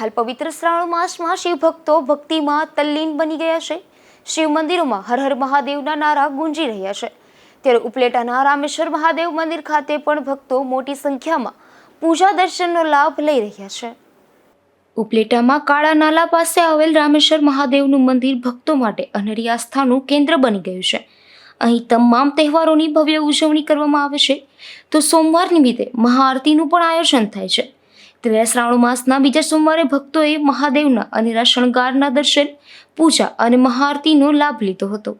હાલ પવિત્ર શ્રાવણ માસમાં શિવભક્તો ભક્તિમાં તલ્લીન બની ગયા છે. શિવ મંદિરોમાં હર હર મહાદેવના નારા ગુંજી રહ્યા છે. ત્યારે ઉપલેટાના રામેશ્વર મહાદેવ મંદિર ખાતે પણ ભક્તો મોટી સંખ્યામાં પૂજા દર્શનનો લાભ લઈ રહ્યા છે. ઉપલેટામાં કાળા નાલા પાસે આવેલ રામેશ્વર મહાદેવનું મંદિર ભક્તો માટે અનેરી આસ્થાનું કેન્દ્ર બની ગયું છે. અહીં તમામ તહેવારોની ભવ્ય ઉજવણી કરવામાં આવે છે. તો સોમવાર નિમિત્તે મહાઆરતીનું પણ આયોજન થાય છે. ત્યારે શ્રાવણ માસના બીજા સોમવારે ભક્તોએ મહાદેવના અને શણગારના દર્શન, પૂજા અને મહાઆરતીનો લાભ લીધો હતો.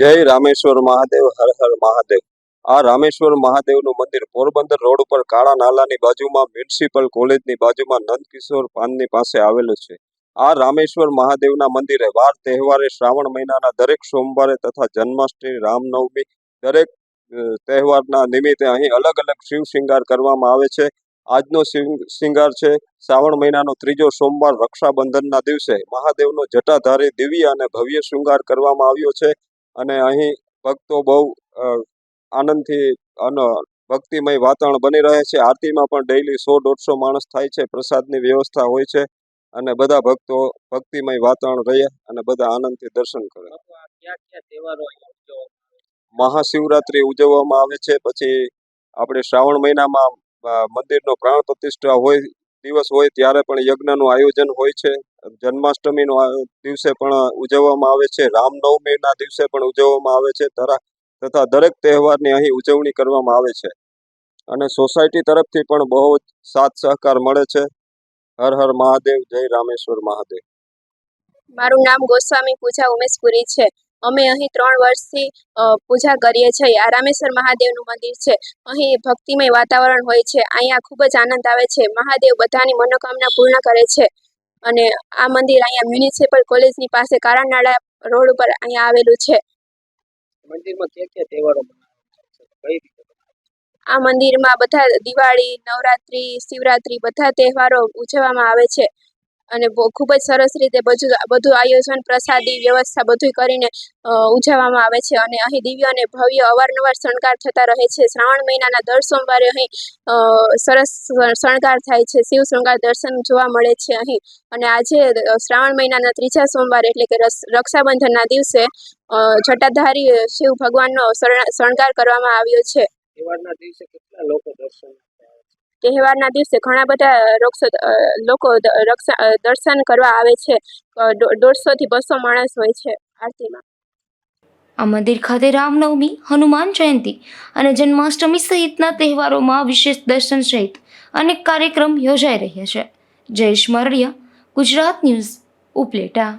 જય રામેશ્વર મહાદેવ, હર હર મહાદેવ. આ રામેશ્વર મહાદેવનું મંદિર પોરબંદર રોડ ઉપર કાળા નાલાની બાજુમાં મ્યુનિસિપલ કોલેજની બાજુમાં નંદકિશોર પાનની પાસે આવેલું છે. આ રામેશ્વર મહાદેવના મંદિરે વાર તહેવારે શ્રાવણ મહિનાના દરેક સોમવારે તથા જન્માષ્ટમી, રામનવમી દરેક તહેવારના નિમિત્તે અહીં અલગ અલગ શિવ શિંગાર કરવામાં આવે છે. આજનો શિંગાર છે. શ્રાવણ મહિનાનો ત્રીજો સોમવાર રક્ષાબંધનના દિવસે મહાદેવનો જટાધારી દિવ્ય અને ભવ્ય શૃંગાર કરવામાં આવ્યો છે. અને અહીં ભક્તો બહુ આનંદથી અને ભક્તિમય વાતાવરણ બની રહે છે. આરતીમાં પણ ડેઈલી સો દોઢસો માણસ થાય છે. પ્રસાદની વ્યવસ્થા હોય છે. અને બધા ભક્તો ભક્તિમય વાતાવરણ રહે અને બધા આનંદથી દર્શન કરે. અહીંયા ઉજવવામાં આવે છે. પછી આપણે શ્રાવણ મહિનામાં મંદિરનો પ્રાણ પ્રતિષ્ઠા હોય, દિવસ હોય ત્યારે પણ યજ્ઞનું આયોજન હોય છે. જન્માષ્ટમીનો દિવસે પણ ઉજવવામાં આવે છે. રામનવમીના દિવસે પણ ઉજવવામાં આવે છે. તથા દરેક તહેવારની અહીં ઉજવણી કરવામાં આવે છે. અને સોસાયટી તરફથી પણ બહુ જ સાથ સહકાર મળે છે. હર હર મહાદેવ, જય રામેશ્વર મહાદેવ. મારું નામ ગોસ્વામી પૂજા ઉમેશપુરી છે. અમે અહીં ત્રણ વર્ષથી પૂજા કરીએ છીએ. આ રામેશ્વર મહાદેવનું મંદિર છે. અહીં ભક્તિમય વાતાવરણ હોય છે. અહીંયા ખૂબ જ આનંદ આવે છે. મહાદેવ બધાની મનોકામના પૂર્ણ કરે છે. અને આ મંદિર અહીંયા મ્યુનિસિપલ કોલેજની પાસે કારાનાળા રોડ ઉપર અહીંયા આવેલું છે. મંદિરમાં ક્યાં ક્યાં તહેવારો આ મંદિરમાં બધા દિવાળી નવરાત્રી શિવરાત્રી બધા તહેવારો ઉજવવામાં આવે છે. અને ખૂબ જ સરસ રીતે બધું બધું આયોજન, પ્રસાદી, વ્યવસ્થા બધું કરીને ઉજવવામાં આવે છે. અને અહીં દિવ્ય અને ભવ્ય અવારનવાર શણગાર થતા રહે છે. શ્રાવણ મહિનાના દર સોમવારે અહીં સરસ શણગાર થાય છે. શિવ શૃંગાર દર્શન જોવા મળે છે અહીં. અને આજે શ્રાવણ મહિનાના ત્રીજા સોમવારે એટલે કે રક્ષાબંધનના દિવસે જટાધારી શિવ ભગવાનનો શણગાર કરવામાં આવ્યો છે? તહેવારના દિવસે ઘણા બધા લોકો દર્શન કરવા આવે છે. દોઢસોથી બસો માણસ હોય છે આરતીમાં. આ મંદિર ખાતે રામનવમી, હનુમાન જયંતિ અને જન્માષ્ટમી સહિતના તહેવારોમાં વિશેષ દર્શન સહિત અનેક કાર્યક્રમ યોજાઈ રહ્યા છે. જયેશ મરડિયા ગુજરાત ન્યૂઝ, ઉપલેટા.